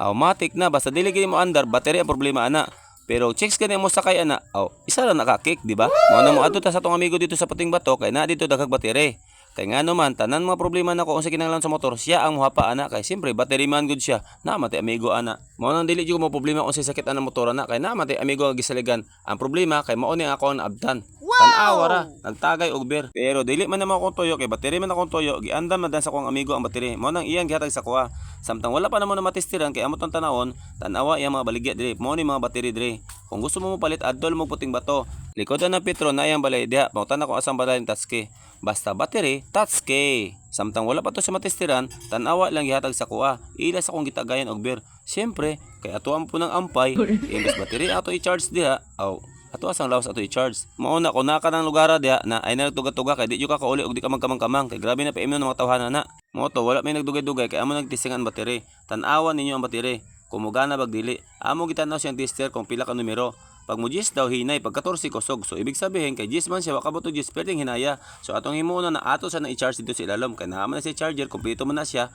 Automatic na basta dili gid mo andar battery ang problema ana. Pero checks gani mo sakay ana. Aw, isa ra nakakik, di ba? Mo na mo adto ta sa tong amigo dito sa Puting Bato kay na dito daghang battery. Kay nga naman tanan mga problema nako kung sa kinahanglan sa motor, siya ang muhapa ana kay siyempre battery man gud siya. Na mati amigo ana. Mo nang dili jud mo problema kung sa sakit ana motor ana kay na mati amigo gisaligan. Ang problema kay mao ni ako ang abdan. Tan-awa ra, nagtagay og beer. Pero dili man naman akong toyo kay battery man akong toyo, giandan man dan sa akong amigo ang battery. Mo nang iyang gihatag sa kuha. Samtang wala pa naman na matistiran kay amot ang tanawon, tan-awa iyang mga baligya dire. Mo ni mga battery dire. Kung gusto mo mo palit adtol mo puting bato. Likodan ng Petro na iyang balay diha. Pautan ako asang balay ng Tatsuki. Basta battery, Tatsuki. Samtang wala pa to sa matistiran, tan-awa lang gihatag sa kuha. Ila sa akong gitagayan og beer. Siyempre, kay atuan po ng ampay, imbes battery ato i-charge diha. Aw, ato asang lawas ato i-charge. Mauna ko naka ng lugar diha na ay nagtuga-tuga kay di jud ka kauli og di ka magkamang-kamang kay grabe na paimnon ng mga tawhana na. Moto wala may nagdugay-dugay kay amo nagtisingan battery. Tan-awa ninyo ang battery. Kumugana bag dili. Amo gitanaw siyang tester kung pila ka numero. Pag mo gis daw hinay pag 14 kusog. So ibig sabihin kay gis man siya waka mo to gis pwedeng hinaya. So atong himuon na ato sa na i-charge dito sa ilalom kay naman na si charger kompleto man na siya.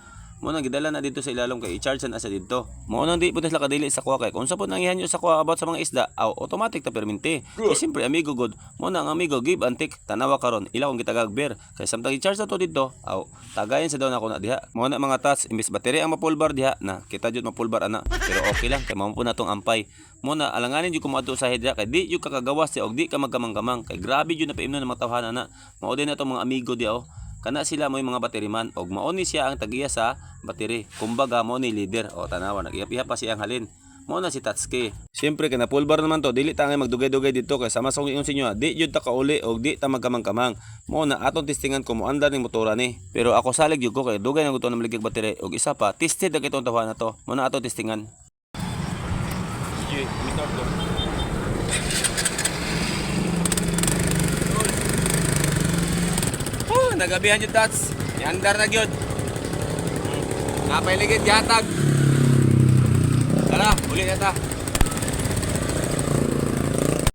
Mo nang gidala na dito sa ilalom kay i-charge na sa dito. Mo nang di po sila kadili sa kuha kay kung sa po nang ihanyo sa kuha about sa mga isda, aw automatic ta perminti. Kay siyempre amigo god, mo na ang amigo give and take tanawa karon ila kung gitagag beer. Kay samtang i-charge na to dito, aw tagayan sa daw na ako na diha. Mo na mga tats imbis battery ang mapulbar diha na kita jud mapulbar ana. Pero okay lang kay mao na tong ampay. Mo na alanganin jud ko mo adto sa hidra kay di jud ka kagawas di og di ka magkamang-kamang kay grabe jud na paimnon ng mga tawhana na. Mao din na tong mga amigo di oh kana sila mo yung mga battery man. Og mauni siya ang tagiya sa battery. Kumbaga mo ni leader. O tanawa nagiyapiha pa siya ang halin. Mo na si Tatsuki. Siyempre kay na full bar naman to. Dili ta nga magdugay-dugay dito kay sama sa kong ingon sa inyo di jud ta kauli og di ta magkamang-kamang. Mo na atong testingan ko mo andar ning motora ni. Pero ako salig jud ko kay dugay na gusto na maligig battery. Og isa pa tested na kitong tawa na to. Mo na atong testingan. Oh, nagabihan yung tats. Yandar na gyud. Napay ligid yatag. Tara, uli na ta.